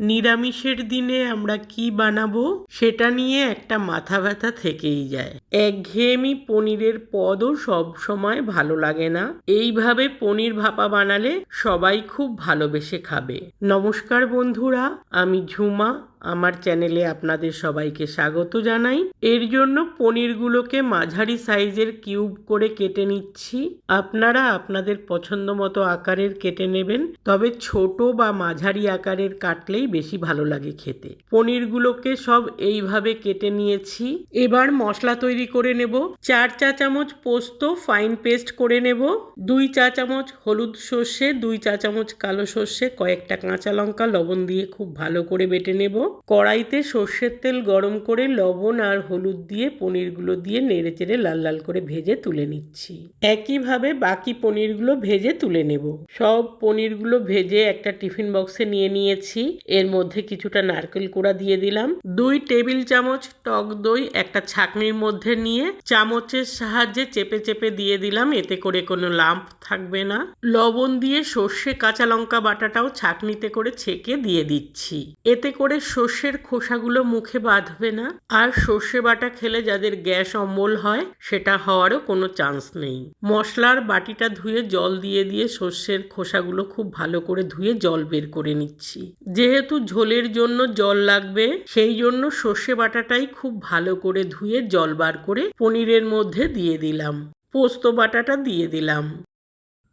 নিরামিষের দিনে আমরা কি বানাবো সেটা নিয়ে একটা মাথা ব্যথা থেকেই যায়। একঘেয়েমি পনিরের পদও সব সময় ভালো লাগে না। এইভাবে পনির ভাপা বানালে সবাই খুব ভালোবেসে খাবে। নমস্কার বন্ধুরা, আমি ঝুমা। আমার চ্যানেলে আপনাদের সবাইকে স্বাগত জানাই। এর জন্য পনিরগুলোকে মাঝারি সাইজের কিউব করে কেটে নিচ্ছি। আপনারা আপনাদের পছন্দ মতো আকারের কেটে নেবেন, তবে ছোট বা মাঝারি আকারের কাটলেই বেশি ভালো লাগে খেতে। পনিরগুলোকে সব এইভাবে কেটে নিয়েছি। এবার মশলা তৈরি করে নেব। চার চা চামচ পোস্ত ফাইন পেস্ট করে নেব। দুই চা চামচ হলুদ সর্ষে, দুই চা চামচ কালো সর্ষে, কয়েকটা কাঁচা লঙ্কা, লবণ দিয়ে খুব ভালো করে বেটে নেব। কড়াইতে সর্ষের তেল গরম করে লবণ আর হলুদ দিয়ে পনিরগুলো দিয়ে নেড়ে চেড়ে লাল লাল করে ভেজে তুলে নিচ্ছি। একইভাবে বাকি পনিরগুলো ভেজে তুলে নেব। সব পনিরগুলো ভেজে একটা টিফিন বক্সে নিয়ে নিয়েছি। এর মধ্যে কিছুটা নারকেল কোড়া দিয়ে দিলাম, দুই টেবিল চামচ টক দই, একটা ছাঁকনির মধ্যে নিয়ে চামচের সাহায্যে চেপে চেপে দিয়ে দিলাম, এতে করে কোনো লাম্প থাকবে না। লবণ দিয়ে সর্ষে কাঁচা লঙ্কা বাটাটাও ছাঁকনিতে করে ছেঁকে দিয়ে দিচ্ছি। এতে করে সর্ষের খোসাগুলো মুখে বাঁধবে না। আর সর্ষে বাটা খেলে যাদের গ্যাস অম্বল হয়, সেটা হওয়ারও কোনো চান্স নেই। মশলার বাটিটা ধুয়ে জল দিয়ে দিয়ে সর্ষের খোসাগুলো খুব ভালো করে ধুয়ে জল বের করে নিচ্ছি। যেহেতু ঝোলের জন্য জল লাগবে, সেই জন্য সর্ষে বাটাটাই খুব ভালো করে ধুয়ে জল বার করে পনিরের মধ্যে দিয়ে দিলাম। পোস্ত বাটাটা দিয়ে দিলাম।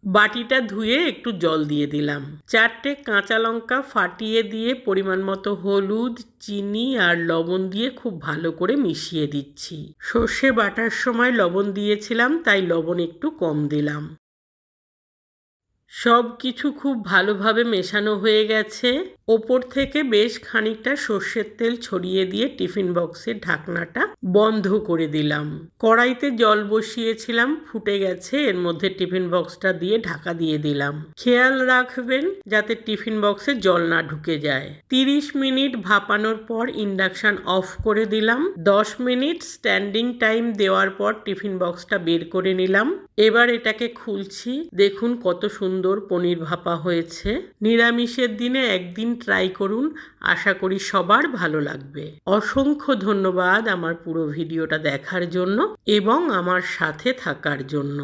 বাটিটা ধুয়ে একটু জল দিয়ে দিলাম। চারটে কাঁচা লঙ্কা ফাটিয়ে দিয়ে পরিমাণ মতো হলুদ, চিনি আর লবণ দিয়ে খুব ভালো করে মিশিয়ে দিচ্ছি। সর্ষে বাটার সময় লবণ দিয়েছিলাম, তাই লবণ একটু কম দিলাম। সব কিছু খুব ভালোভাবে মেশানো হয়ে গেছে। ওপর থেকে বেশ খানিকটা সর্ষের তেল ছড়িয়ে দিয়ে টিফিন বক্সের ঢাকনাটা বন্ধ করে দিলাম। কড়াইতে জল বসিয়েছিলাম, ফুটে গেছে, এর মধ্যে টিফিন বক্সটা দিয়ে ঢাকা দিয়ে দিলাম। খেয়াল রাখবেন যাতে টিফিন বক্সে জল না ঢুকে যায়। তিরিশ মিনিট ভাপানোর পর ইন্ডাকশন অফ করে দিলাম। দশ মিনিট স্ট্যান্ডিং টাইম দেওয়ার পর টিফিন বক্সটা বের করে নিলাম। এবার এটাকে খুলছি। দেখুন কত সুন্দর পনির ভাপা হয়েছে। নিরামিষের দিনে একদিন ট্রাই করুন। আশা করি সবার ভালো লাগবে। অসংখ্য ধন্যবাদ আমার পুরো ভিডিওটা দেখার জন্য এবং আমার সাথে থাকার জন্য।